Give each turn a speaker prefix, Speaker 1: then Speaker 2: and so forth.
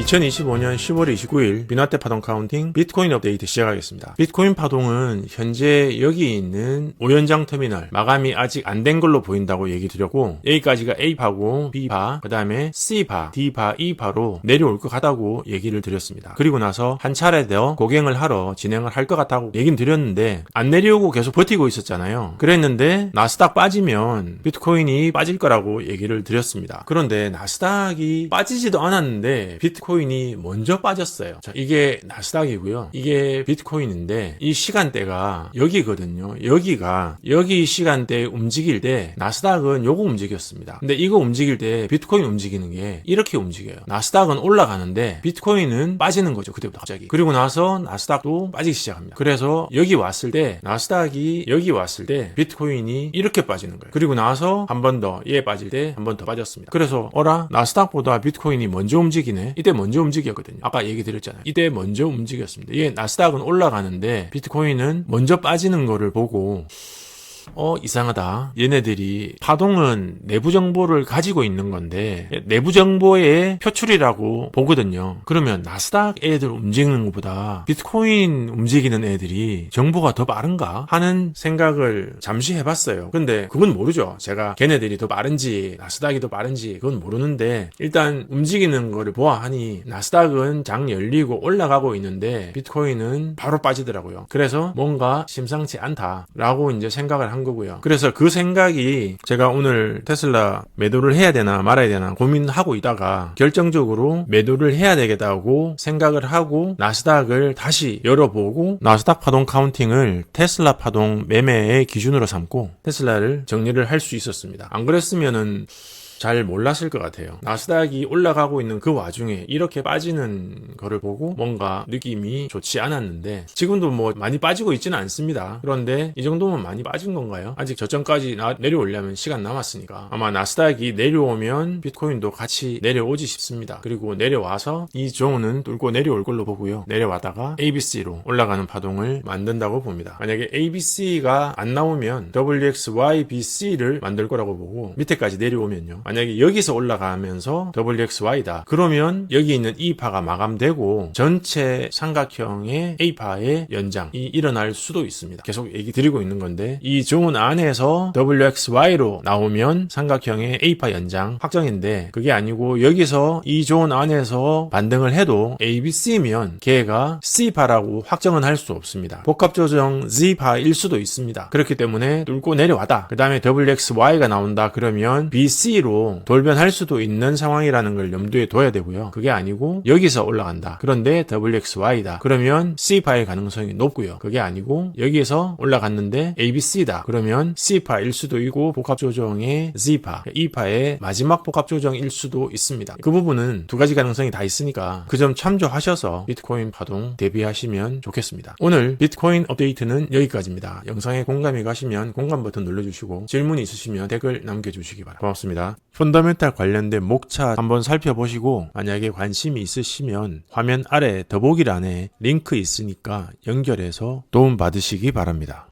Speaker 1: 2025년 10월 29일 비나테 파동 카운팅 비트코인 업데이트 시작하겠습니다. 비트코인 파동은 현재 여기 있는 오연장 터미널 마감이 아직 안 된 걸로 보인다고 얘기 드렸고 여기까지가 A파고 B파, 그 다음에 C파, D파, E파로 내려올 것 같다고 얘기를 드렸습니다. 그리고 나서 한 차례 더 고갱을 하러 진행을 할 것 같다고 얘기는 드렸는데 안 내려오고 계속 버티고 있었잖아요. 그랬는데 나스닥 빠지면 비트코인이 빠질 거라고 얘기를 드렸습니다. 그런데 나스닥이 빠지지도 않았는데 비트코인 이 먼저 빠졌어요. 자, 이게 나스닥이고요. 이게 비트코인인데 이 시간대가 여기거든요. 여기가 여기 시간대에 움직일 때 나스닥은 요거 움직였습니다. 근데 이거 움직일 때 비트코인 움직이는 게 이렇게 움직여요. 나스닥은 올라가는데 비트코인은 빠지는 거죠. 그때부터 갑자기. 그리고 나서 나스닥도 빠지기 시작합니다. 그래서 여기 왔을 때 나스닥이 여기 왔을 때 비트코인이 이렇게 빠지는 거예요. 그리고 나서 한 번 더 얘 빠질 때 한 번 더 빠졌습니다. 그래서 어라 나스닥보다 비트코인이 먼저 움직이네. 이때 먼저 움직였거든요. 아까 얘기 드렸잖아요. 이때 먼저 움직였습니다. 이게 나스닥은 올라가는데 비트코인은 먼저 빠지는 거를 보고 어, 이상하다. 얘네들이 파동은 내부 정보를 가지고 있는 건데, 내부 정보의 표출이라고 보거든요. 그러면 나스닥 애들 움직이는 것보다 비트코인 움직이는 애들이 정보가 더 빠른가? 하는 생각을 잠시 해봤어요. 근데 그건 모르죠. 제가 걔네들이 더 빠른지, 나스닥이 더 빠른지, 그건 모르는데, 일단 움직이는 거를 보아하니, 나스닥은 장 열리고 올라가고 있는데, 비트코인은 바로 빠지더라고요. 그래서 뭔가 심상치 않다라고 이제 생각을 한 거고요. 그래서 그 생각이 제가 오늘 테슬라 매도를 해야 되나 말아야 되나 고민하고 있다가 결정적으로 매도를 해야 되겠다고 생각을 하고 나스닥을 다시 열어보고 나스닥 파동 카운팅을 테슬라 파동 매매의 기준으로 삼고 테슬라를 정리를 할 수 있었습니다. 안 그랬으면은 잘 몰랐을 것 같아요. 나스닥이 올라가고 있는 그 와중에 이렇게 빠지는 거를 보고 뭔가 느낌이 좋지 않았는데 지금도 뭐 많이 빠지고 있지는 않습니다. 그런데 이 정도면 많이 빠진 건가요? 아직 저점까지 나- 내려오려면 시간 남았으니까 아마 나스닥이 내려오면 비트코인도 같이 내려오지 싶습니다. 그리고 내려와서 이 존은 뚫고 내려올 걸로 보고요. 내려와다가 ABC로 올라가는 파동을 만든다고 봅니다. 만약에 ABC가 안 나오면 WXYBC를 만들 거라고 보고 밑에까지 내려오면요. 만약에 여기서 올라가면서 WXY다. 그러면 여기 있는 E파가 마감되고 전체 삼각형의 A파의 연장이 일어날 수도 있습니다. 계속 얘기 드리고 있는 건데 이존 안에서 WXY로 나오면 삼각형의 A파 연장 확정인데 그게 아니고 여기서 이 존 안에서 반등을 해도 ABC면 걔가 C파라고 확정은 할 수 없습니다. 복합 조정 Z파일 수도 있습니다. 그렇기 때문에 뚫고 내려와다. 그 다음에 WXY가 나온다. 그러면 BC로 돌변할 수도 있는 상황이라는 걸 염두에 둬야 되고요. 그게 아니고 여기서 올라간다. 그런데 WXY다. 그러면 C파의 가능성이 높고요. 그게 아니고 여기에서 올라갔는데 ABC다. 그러면 C파일 수도 있고 복합 조정의 Z파, E파의 마지막 복합 조정일 수도 있습니다. 그 부분은 두 가지 가능성이 다 있으니까 그 점 참조하셔서 비트코인 파동 대비하시면 좋겠습니다. 오늘 비트코인 업데이트는 여기까지입니다. 영상에 공감이 가시면 공감 버튼 눌러주시고 질문이 있으시면 댓글 남겨주시기 바랍니다. 고맙습니다. 펀더멘탈 관련된 목차 한번 살펴보시고 만약에 관심이 있으시면 화면 아래 더보기란에 링크 있으니까 연결해서 도움 받으시기 바랍니다.